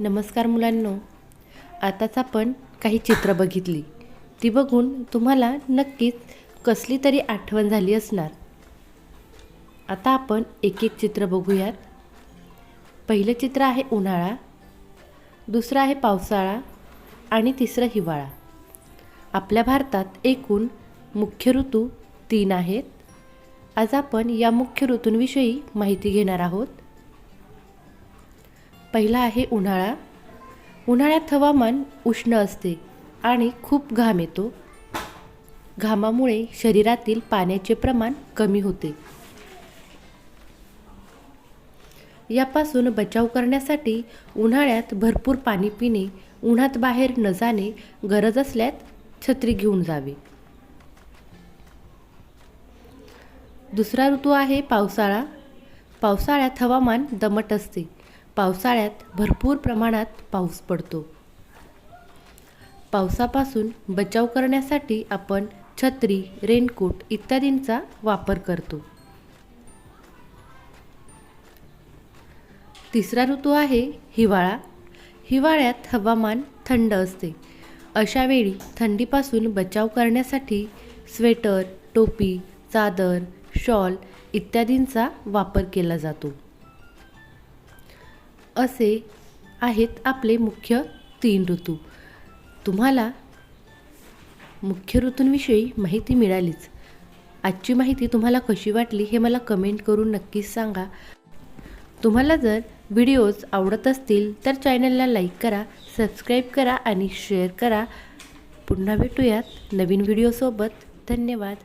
नमस्कार मुलांनो. आताच आपण काही चित्र बघितली. ती बघून तुम्हाला नक्कीच कसली तरी आठवण झाली असणार. आता आपण एक एक चित्र बघूयात. पहिलं चित्र आहे उन्हाळा. दुसरं आहे पावसाळा. आणि तिसरं हिवाळा. आपल्या भारतात एकूण मुख्य ऋतू तीन आहेत. आज आपण या मुख्य ऋतूंविषयी माहिती घेणार आहोत. पहिला आहे उन्हाळा. उन्हाळ्यात हवामान उष्ण असते आणि खूप घाम येतो. घामामुळे शरीरातील पाण्याचे प्रमाण कमी होते. यापासून बचाव करण्यासाठी उन्हाळ्यात भरपूर पाणी पिणे उन्हात बाहेर न जाणे गरज असल्यास छत्री घेऊन जावे. दुसरा ऋतू आहे पावसाळा. पावसाळ्यात हवामान दमट असते. पावसाळ्यात भरपूर प्रमाणात पाऊस पडतो. पावसापासून बचाव करण्यासाठी आपण छत्री रेनकोट इत्यादींचा वापर करतो. तिसरा ऋतू आहे हिवाळा. हिवाळ्यात हवामान थंड असते. अशावेळी थंडीपासून बचाव करण्यासाठी स्वेटर टोपी चादर शॉल इत्यादींचा वापर केला जातो. असे आहेत आपले मुख्य तीन ऋतू. तुम्हाला मुख्य ऋतूंविषयी माहिती मिळालीच. आजची माहिती तुम्हाला कशी वाटली हे मला कमेंट करून नक्कीच सांगा. तुम्हाला जर व्हिडिओज आवडत असतील तर चॅनलला लाईक करा सबस्क्राईब करा आणि शेअर करा. पुन्हा भेटूयात नवीन व्हिडिओसोबत धन्यवाद.